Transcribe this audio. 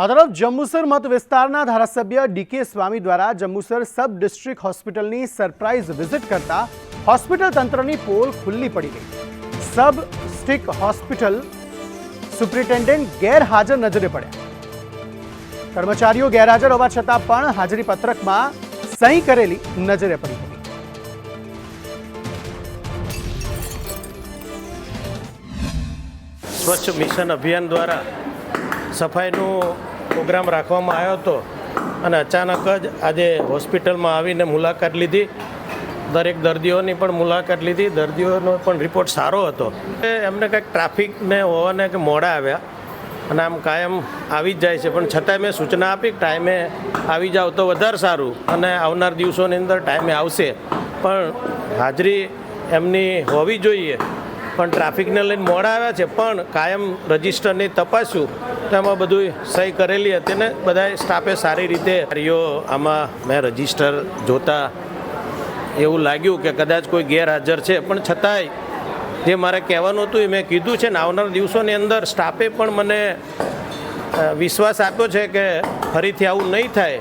આ તરફ જંબુસર મત વિસ્તારના ધારાસભ્ય ડીકે સ્વામી દ્વારા જંબુસર સબ ડિસ્ટ્રિક્ટ હોસ્પિટલની સરપ્રાઇઝ વિઝિટ કરતા હોસ્પિટલ તંત્રની પોલ ખુલ્લી પડી ગઈ. સબ સ્ટિક હોસ્પિટલ સુપ્રિન્ટેન્ડન્ટ ગેરહાજર નજરે પડ્યા. કર્મચારીઓ ગેરહાજર હોવા છતાં પણ હાજરી પત્રકમાં સહી કરેલી નજરે પડી હતી. સ્વચ્છ મિશન અભિયાન દ્વારા સફાઈનો પ્રોગ્રામ રાખવામાં આવ્યો હતો અને અચાનક જ આજે હોસ્પિટલમાં આવીને મુલાકાત લીધી. દરેક દર્દીઓની પણ મુલાકાત લીધી. દર્દીઓનો પણ રિપોર્ટ સારો હતો. એમને કંઈક ટ્રાફિકને હોવાને કે મોડા આવ્યા અને આમ કાયમ આવી જ જાય છે. પણ છતાંય મેં સૂચના આપી ટાઈમે આવી જાવ તો વધારે સારું અને આવનાર દિવસોની અંદર ટાઈમે આવશે. પણ હાજરી એમની હોવી જોઈએ. પણ ટ્રાફિકને લઈને મોડા આવ્યા છે, પણ કાયમ રજિસ્ટરની તપાસ્યું તો એમાં બધું સહી કરેલી હતી ને બધા સ્ટાફે સારી રીતે કાર્યો. આમાં મેં રજિસ્ટર જોતા એવું લાગ્યું કે કદાચ કોઈ ગેરહાજર છે, પણ છતાંય જે મારે કહેવાનું હતું એ મેં કીધું છે ને, આવનાર દિવસોની અંદર સ્ટાફે પણ મને વિશ્વાસ આપ્યો છે કે ફરીથી આવું નહીં થાય.